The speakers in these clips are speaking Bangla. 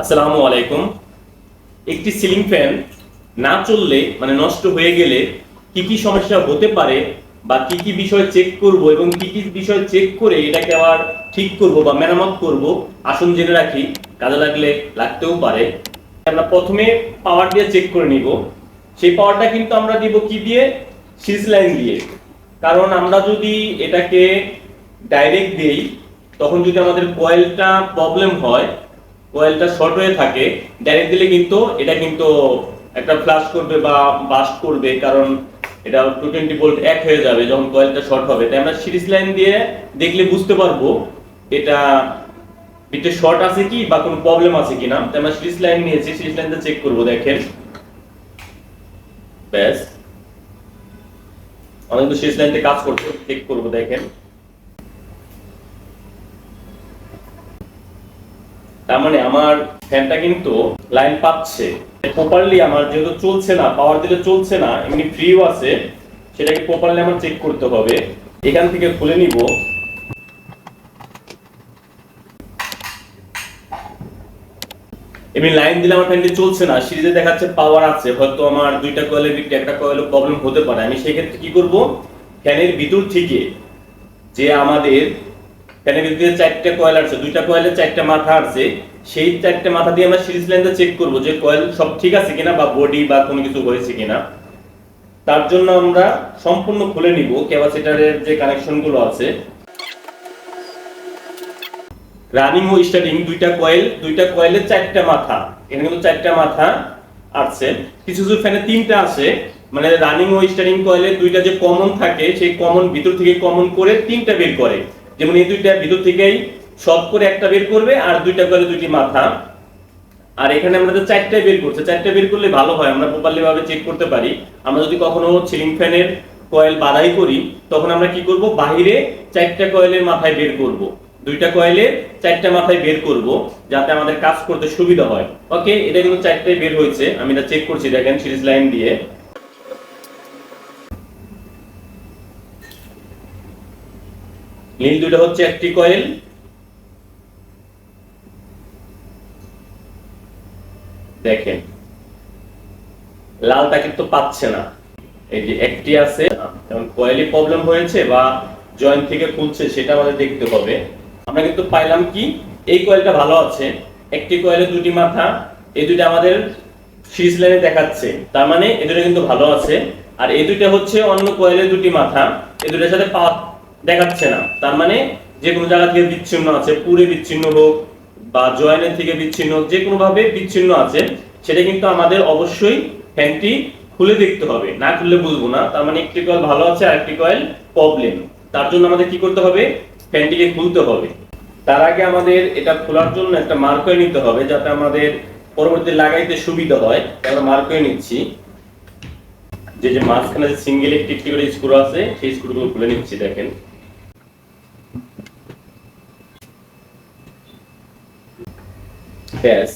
আসসালামু আলাইকুম। একটি সিলিং ফ্যান না চললে মানে নষ্ট হয়ে গেলে কি কি সমস্যা হতে পারে বা কি কি বিষয় চেক করব এবং কি কি বিষয় চেক করে এটাকে আবার ঠিক করব বা মেরামত করব, আসুন জেনে রাখি। কাজে লাগলে লাগতেও পারে। আমরা প্রথমে পাওয়ার দিয়ে চেক করে নিব। সেই পাওয়ারটা কিন্তু আমরা দিব কি দিয়ে? সিজ লাইন দিয়ে। কারণ আমরা যদি এটাকে ডাইরেক্ট দেই, তখন যদি আমাদের কয়েলটা প্রবলেম হয় কয়েলটা শর্ট হয়ে থাকে ডাইরেক্ট দিলে কিন্তু এটা কিন্তু একটা ফ্লাশ করবে বা বাস্ট করবে, কারণ এটা টু টোয়েন্টি ভোল্ট এক হয়ে যাবে যখন কয়েলটা শর্ট হবে। তাই আমরা সিরিজ লাইন দিয়ে দেখলে বুঝতে পারব এটা ভিতরে শর্ট আছে কি বা কোনো প্রবলেম আছে কিনা। তাই আমরা সিরিজ লাইন নিয়েছি সিরিজ লাইনটা চেক করব, দেখেন। ব্যাস। আমরা কিন্তু সিরিজ লাইনতে কাজ করব চেক করব, দেখেন। তার মানে আমার ফ্যানটা কিন্তু লাইন পাচ্ছে। প্রপারলি আমার যেহেতু চলছে না পাওয়ার দিলে চলছে না, এমনি ফ্রিও আছে, সেটাকে প্রপারলি আমার চেক করতে হবে। এখান থেকে খুলে নিব। এমনি লাইন দিলে আমার ফ্যানটি চলছে না, সিরিজে দেখাচ্ছে পাওয়ার আছে, হয়তো আমার দুইটা কয়েলের ভিতরে একটা কয়েলের প্রবলেম হতে পারে। আমি সেক্ষেত্রে কি করব? ফ্যানের ভিতর থেকে যে আমাদের ফ্যানের ভিতরে চারটা কয়েল আছে দুইটা কয়েলের চারটা মাথা আছে সেই চারটা মাথা দিয়ে আমরা সিরিজ লাইনটা চেক করব যে কয়েল সব ঠিক আছে কিনা বা বডি বা কোনো কিছু হয়েছে কিনা। তার জন্য আমরা সম্পূর্ণ খুলে নিব ক্যাপাসিটরের যে কানেকশনগুলো আছে। রানিং ও স্টার্টিং দুইটা কয়েল দুইটা কয়েলের চারটা মাথা। এখানে কিন্তু চারটা মাথা আছে কিছু কিছু ফ্যানে তিনটা আছে। মানে রানিং ও স্টার্টিং কয়েলের দুইটা যে কমন থাকে, সেই কমন ভিতর থেকে কমন করে তিনটা বের করে। যেমন এই দুইটা ভিতর থেকেই সব করে একটা বের করবে আর দুইটা কয়েলে দুইটি মাথা। আর এখানে আমরা তো চারটা বের করছে চারটা বের করলে ভালো হয়, আমরা প্রপারলি ভাবে চেক করতে পারি। আমরা যদি কখনো সিলিং ফ্যানের কয়েল বাধাই করি, তখন আমরা কি করব? বাহিরে চারটা কয়েলের মাথায় বের করব। দুইটা কয়েলে চারটা মাথায় বের করব, যাতে আমাদের কাজ করতে সুবিধা হয়। ওকে এটা কিন্তু চারটায় বের হয়েছে, আমি এটা চেক করছি, দেখেন সিরিজ লাইন দিয়ে। নীল দুইটা হচ্ছে একটি কয়েল দেখেন, লালটা কিন্তু পাচ্ছে না। এই যে একটি আছে যেমন কয়েলি প্রবলেম হয়েছে বা জয়েন্ট থেকে খুলছে, সেটা আমাদের দেখতে হবে। আমরা কিন্তু পাইলাম কি, এই কয়েলটা ভালো আছে, একটি কয়েলে দুটি মাথা, এই দুইটা আমাদের সিরিজ লাইনে দেখাচ্ছে। তার মানে এই দুটো কিন্তু ভালো আছে। আর এই দুইটা হচ্ছে অন্য কয়েলের দুটি মাথা এই দুটার সাথে দেখাচ্ছে না। তার মানে যে কোনো জায়গা থেকে বিচ্ছিন্ন আছে, পুরে বিচ্ছিন্ন হোক বা জয়েনের থেকে বিচ্ছিন্ন হোক যে কোনো ভাবে বিচ্ছিন্ন আছে, সেটা কিন্তু আমাদের অবশ্যই ফ্যানটি খুলে দেখতে হবে। না খুললে বুঝব না। তার মানে একটি কয়েল ভালো আছে আর একটি কয়েল প্রবলেম। তার জন্য আমাদের কি করতে হবে? ফ্যানটিকে খুলতে হবে। তার আগে আমাদের এটা খোলার জন্য একটা মার্ক করে নিতে হবে যাতে আমাদের পরবর্তী লাগাইতে সুবিধা হয়। আমরা মার্ক করে নিচ্ছি। যে যে মাঝখানে সিঙ্গেল একটি একটি করে স্ক্রু আছে, সেই স্ক্রুগুলো খুলে নিচ্ছি, দেখেন। ব্যাস।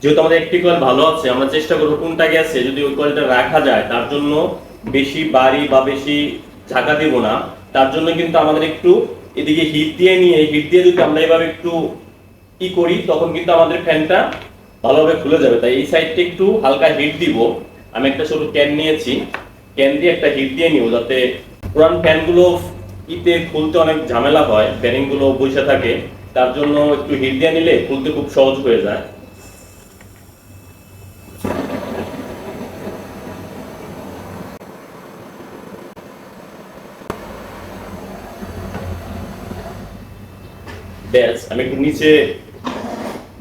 যেহেতু আমাদের একটি কয়েল ভালো আছে, আমরা চেষ্টা করব কোনটা গেছে, যদি ওই কয়েলটা রাখা যায়, তার জন্য বেশি বাড়ি বা বেশি ঝাঁকা দিব না। তার জন্য কিন্তু আমাদের একটু এদিকে হিট দিয়ে নিয়ে হিট দিয়ে যদি আমরা এভাবে একটু ই করি, তখন কিন্তু আমাদের ফ্যানটা ভালোভাবে খুলে যাবে। তাই এই সাইডটা একটু হালকা হিট দিব। আমি একটা ছোট ক্যান নিয়েছি। ক্যান দিয়ে একটা হিট দিয়ে নিব, যাতে পুরান ফ্যানগুলো ইতে খুলতে অনেক ঝামেলা হয় ব্যারিংগুলো বসে থাকে। তার জন্য একটু হিট দিয়ে নিলে খুলতে খুব সহজ হয়ে যায়। ব্যাস, আমি একটু নিচে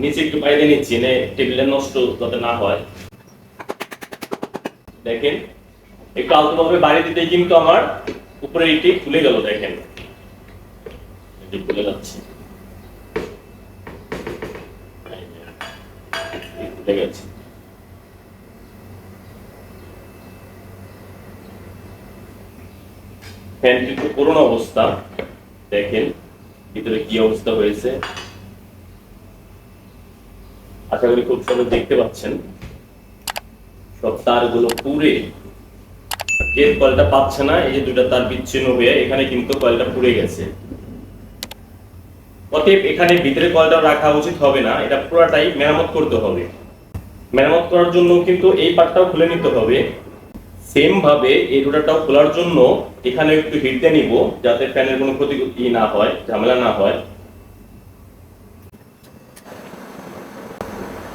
নিচে একটু বাইরে নিচ্ছি, এনে টেবিলে নষ্ট যাতে না হয়। দেখেন, একটু আলতোভাবে বাড়ি দিতে কিন্তু আমার উপরে ইটি খুলে গেল, দেখেন। যে খুলে যাচ্ছে এই যে, গেছে। ফ্যানটি করুণ অবস্থা। দেখেন, ভিতরে কি অবস্থা হয়েছে। আশা করি খুব সুন্দর দেখতে পাচ্ছেন। সব তারগুলো পুড়ে। যে কয়েলটা পাচ্ছে না, এই যে দুটা তার বিচ্ছিন্ন হয়ে, এখানে কিন্তু কয়েলটা পুড়ে গেছে। অতএব এখানে ভিতরে কয়েলটা রাখা উচিত হবে না, এটা পুরোটাই মেরামত করতে হবে। মেরামত করার জন্য কিন্তু এই পার্টটাও খুলে নিতে হবে। সেম ভাবে এই রোটারটাও খোলার জন্য এখানে একটু হিট দিয়ে নিব যাতে ফ্যানের কোনো ক্ষতি না হয়, ঝামেলা না হয়।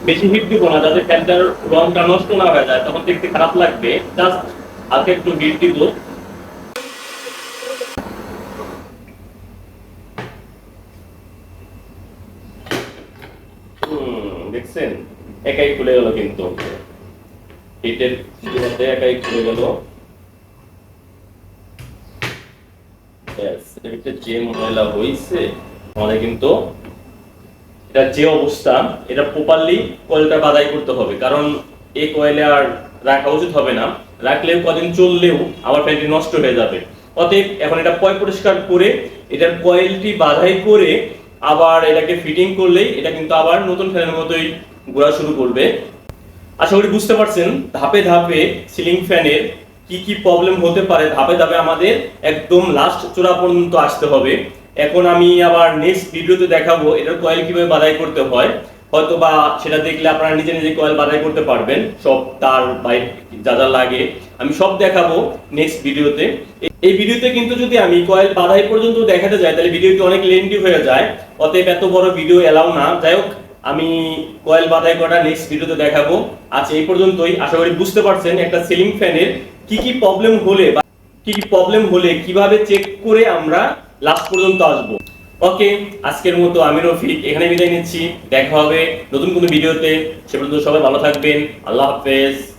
বেশি হিট দিব না, যাতে ফ্যানটার রংটা নষ্ট না হয়ে যায়, তখন দেখতে খারাপ লাগবে। জাস্ট হাতে একটু হিট দিব। একাই খুলে গেল কিন্তু। একাই খুলে গেল। এটা যে ময়লা হয়েছে আমাদের কিন্তু এটা যে অবস্থা, এটা প্রপারলি কয়েলটা বাদাই করতে হবে, কারণ এই কয়েলে আর রাখা উচিত হবে না। রাখলেও কদিন চললেও আবার ফ্যানটি নষ্ট হয়ে যাবে। অতএব এখন এটা পয় পরিষ্কার করে, এটার কয়েলটি বাধাই করে আবার এটাকে ফিটিং করলেই এটা কিন্তু আবার নতুন ফ্যানের মতোই ঘোরা শুরু করবে। আশা করি বুঝতে পারছেন, ধাপে ধাপে সিলিং ফ্যানের কি কি প্রবলেম হতে পারে, ধাপে ধাপে আমাদের একদম লাস্ট চূড়া পর্যন্ত আসতে হবে। এখন আমি আবার নেক্সট ভিডিওতে দেখাবো, এটার কয়েল কীভাবে বাধাই করতে হয়। হয়তো বা সেটা দেখলে আপনারা নিজে নিজে কয়েল বাধাই করতে পারবেন, সব তার বাইক যা যা লাগে। আমি সব দেখাবো নেক্সট ভিডিওতে। এই ভিডিওতে কিন্তু যদি আমি কয়েল বাধাই পর্যন্ত দেখাতে যাই, তাহলে ভিডিওটি অনেক লেন্দি হয়ে যায়। অতএব এত বড় ভিডিও এলাও না। যাই হোক আমি কয়েল বাতায় কটা নেক্সট ভিডিওতে দেখাবো। আজ এই পর্যন্তই। আশা করি বুঝতে পারছেন একটা সিলিং ফ্যানের কি কি প্রবলেম হলে বা কি কি প্রবলেম হলে কীভাবে চেক করে আমরা লাস্ট পর্যন্ত আসব। ওকে আজকের মতো আমি রফিক এখানে বিদায় নিচ্ছি। দেখা হবে নতুন কোনো ভিডিওতে সে পর্যন্ত সবাই ভালো থাকবেন। আল্লাহ হাফেজ।